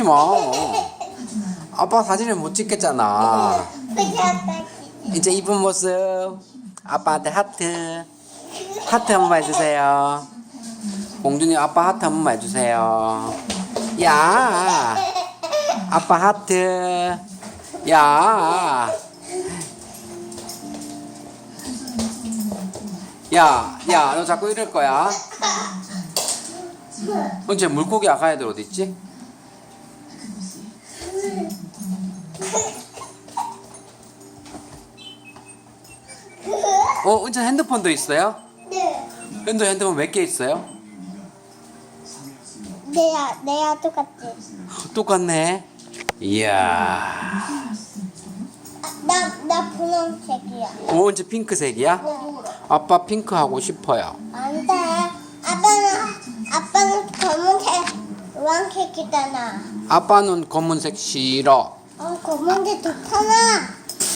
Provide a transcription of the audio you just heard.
찍지 마. 아빠 사진을 못 찍겠잖아. 이제 이쁜 모습. 아빠한테 하트. 하트 한 번만 해주세요. 공준이 아빠 하트 한 번만 해주세요. 야, 아빠 하트. 야. 야, 야, 너 자꾸 이럴 거야. 언제 물고기 아가 애들 어디 있지? 어, 은찬 핸드폰도 있어요? 네. 현도 핸드폰 몇 개 있어요? 내야 내야 똑같지. 똑같네. 이야. 나 나 분홍색이야. 오, 은찬 핑크색이야? 아빠 핑크 하고 싶어요. 안 돼. 아빠는 아빠는 검은색 왕색이잖아. 아빠는 검은색 싫어. 어 검은색 좋잖아.